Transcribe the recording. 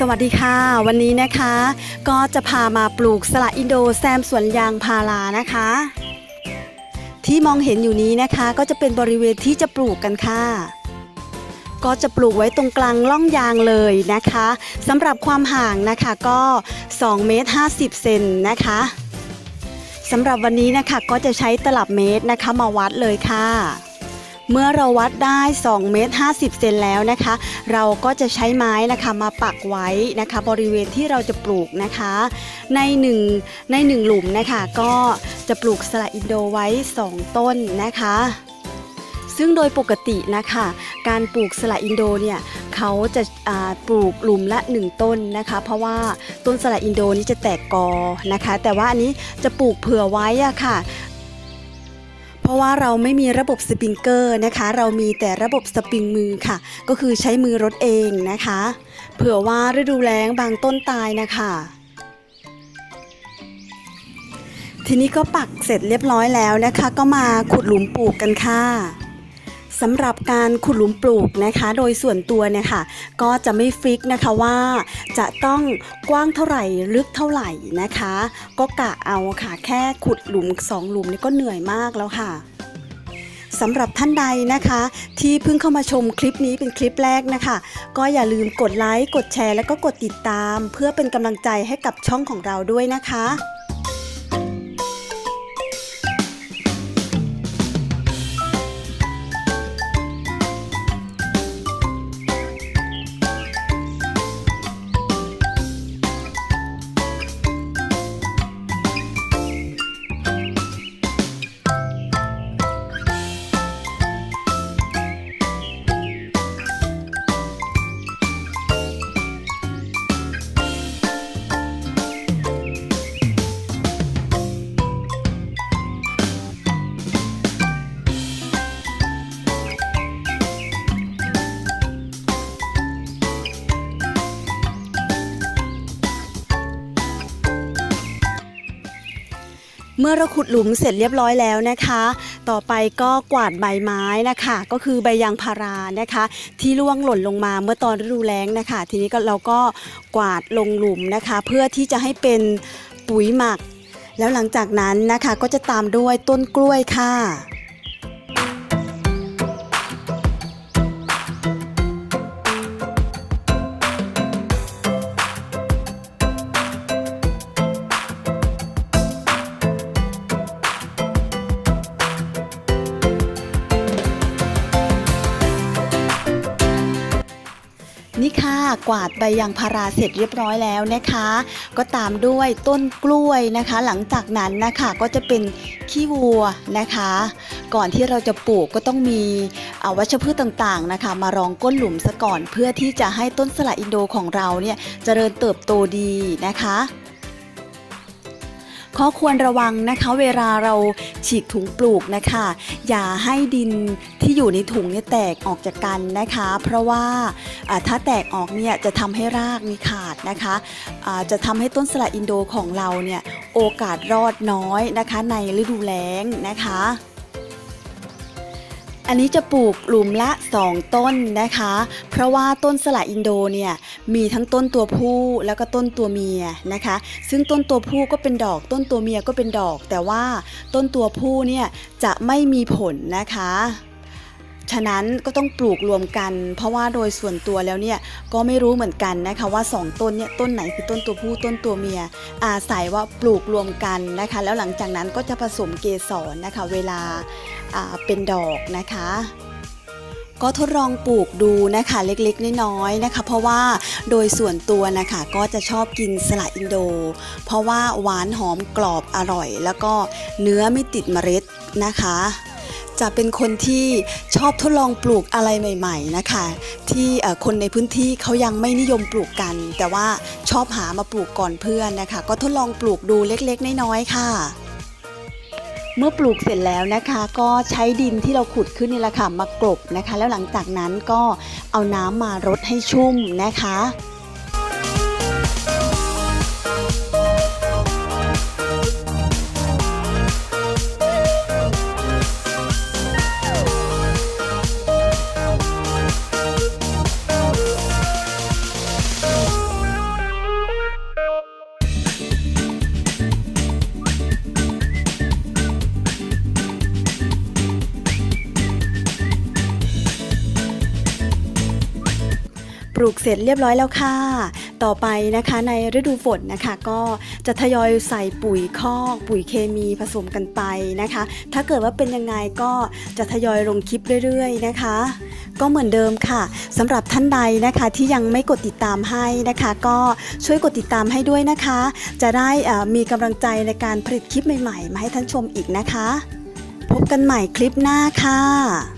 สวัสดีค่ะ วันนี้นะคะ ก็จะพามาปลูกสละอินโดแซมสวนยางพารานะคะ ที่มองเห็นอยู่นี้นะคะก็จะเป็นบริเวณที่จะปลูกกันค่ะ ก็จะปลูกไว้ตรงกลางล่องยางเลยนะคะสำหรับความห่างนะคะก็2เมตร50เซนนะคะสำหรับวันนี้นะคะก็จะใช้ตลับเมตรนะคะมาวัดเลยค่ะ เมื่อเราวัดได้2เมตร50 เซนแล้วนะคะ เราก็จะใช้ไม้นะคะมาปักไว้นะคะ บริเวณที่เราจะปลูกนะคะ ใน1ใน1หลุมนะคะก็จะปลูกสละอินโดไว้ 2 ต้นนะคะ ซึ่งโดยปกตินะคะ การปลูกสละอินโดเนี่ยเขาจะาปลูกหลุมละ 1 ต้นนะคะ เพราะว่าต้นสละอินโดนี้จะแตกกอนะคะ แต่ว่าอันนี้จะปลูกเผื่อไว้อะค่ะ เพราะว่าเราไม่มีระบบสปริงเกอร์นะคะ เรามีแต่ระบบสปริงมือค่ะ ก็คือใช้มือรดเองนะคะ เผื่อว่าฤดูแล้งบางต้นตายนะคะทีนี้ก็ปักเสร็จเรียบร้อยแล้วนะคะ ก็มาขุดหลุมปลูกกันค่ะ สำหรับการขุดหลุมปลูกนะคะ โดยส่วนตัวเนี่ยค่ะ ก็จะไม่ฟิกนะคะว่าจะต้องกว้างเท่าไหร่ลึกเท่าไหร่นะคะ ก็กะเอาค่ะ แค่ขุดหลุมสองหลุมนี่ก็เหนื่อยมากแล้วค่ะสำหรับท่านใดนะคะ ที่เพิ่งเข้ามาชมคลิปนี้เป็นคลิปแรกนะคะ ก็อย่าลืมกดไลค์กดแชร์ แล้วก็กดติดตาม เพื่อเป็นกำลังใจให้กับช่องของเราด้วยนะคะ เมื่อเราขุดหลุมเสร็จเรียบร้อยแล้วนะคะ ต่อไปก็กวาดใบไม้นะคะ ก็คือใบยางพารานะคะ ที่ร่วงหล่นลงมาเมื่อตอนฤดูแล้งนะคะ ทีนี้ก็เราก็กวาดลงหลุมนะคะ เพื่อที่จะให้เป็นปุ๋ยหมัก แล้วหลังจากนั้นนะคะก็จะตามด้วยต้นกล้วยค่ะ นี่ค่ะกวาดใบยางพาราเสร็จเรียบร้อยแล้วนะคะ ก็ตามด้วยต้นกล้วยนะคะ หลังจากนั้นนะคะก็จะเป็นขี้วัวนะคะ ก่อนที่เราจะปลูกก็ต้องมีอวัชพืชต่างๆนะคะ มารองก้นหลุมซะก่อนเพื่อที่จะให้ต้นสละอินโดของเราเนี่ยเจริญเติบโตดีนะคะ ข้อควรระวังนะคะเวลาเราฉีกถุงปลูกนะคะ อย่าให้ดินที่อยู่ในถุงเนี่ยแตกออกจากกันนะคะ เพราะว่าถ้าแตกออกเนี่ยจะทำให้รากมีขาดนะคะะจะทำให้ต้นสละอินโดของเราเนี่ยโอกาสรอดน้อยนะคะในฤดูแล้งนะคะ อันนี้จะปลูกหลุมละ 2 ต้นนะคะ เพราะว่าต้นสละอินโดเนี่ยมีทั้งต้นตัวผู้แล้วก็ต้นตัวเมียนะคะ ซึ่งต้นตัวผู้ก็เป็นดอก ต้นตัวเมียก็เป็นดอก แต่ว่าต้นตัวผู้เนี่ยจะไม่มีผลนะคะ ฉะนั้นก็ต้องปลูกรวมกัน เพราะว่าโดยส่วนตัวแล้วเนี่ยก็ไม่รู้เหมือนกันนะคะว่า 2 ต้นเนี่ยต้นไหนคือต้นตัวผู้ต้นตัวเมีย อาศัยว่าปลูกรวมกันนะคะ แล้วหลังจากนั้นก็จะผสมเกสรนะคะ เวลาาเป็นดอกนะคะก็ทดลองปลูกดูนะคะเล็กๆ น้อยๆนะคะ เพราะว่าโดยส่วนตัวนะคะก็จะชอบกินสละอินโด เพราะว่าหวานหอมกรอบอร่อย แล้วก็เนื้อไม่ติดเมล็ดนะคะ จะเป็นคนที่ชอบทดลองปลูกอะไรใหม่ ๆนะคะ ที่คนในพื้นที่เขายังไม่นิยมปลูกกัน แต่ว่าชอบหามาปลูกก่อนเพื่อนนะคะ ก็ทดลองปลูกดูเล็กๆน้อยๆค่ะเมื่อปลูกเสร็จแล้วนะคะก็ใช้ดินที่เราขุดขึ้นนี่แหละค่ะมากลบนะคะ แล้วหลังจากนั้นก็เอาน้ำมารดให้ชุ่มนะคะ ปลูกเสร็จเรียบร้อยแล้วค่ะ ต่อไปนะคะในฤดูฝนนะคะ ก็จะทยอยใส่ปุ๋ยคอกปุ๋ยเคมีผสมกันไปนะคะ ถ้าเกิดว่าเป็นยังไงก็จะทยอยลงคลิปเรื่อยๆนะคะ ก็เหมือนเดิมค่ะสำหรับท่านใดนะคะที่ยังไม่กดติดตามให้นะคะ ก็ช่วยกดติดตามให้ด้วยนะคะ จะได้มีกำลังใจในการผลิตคลิปใหม่ๆ มาให้ท่านชมอีกนะคะ พบกันใหม่คลิปหน้าค่ะ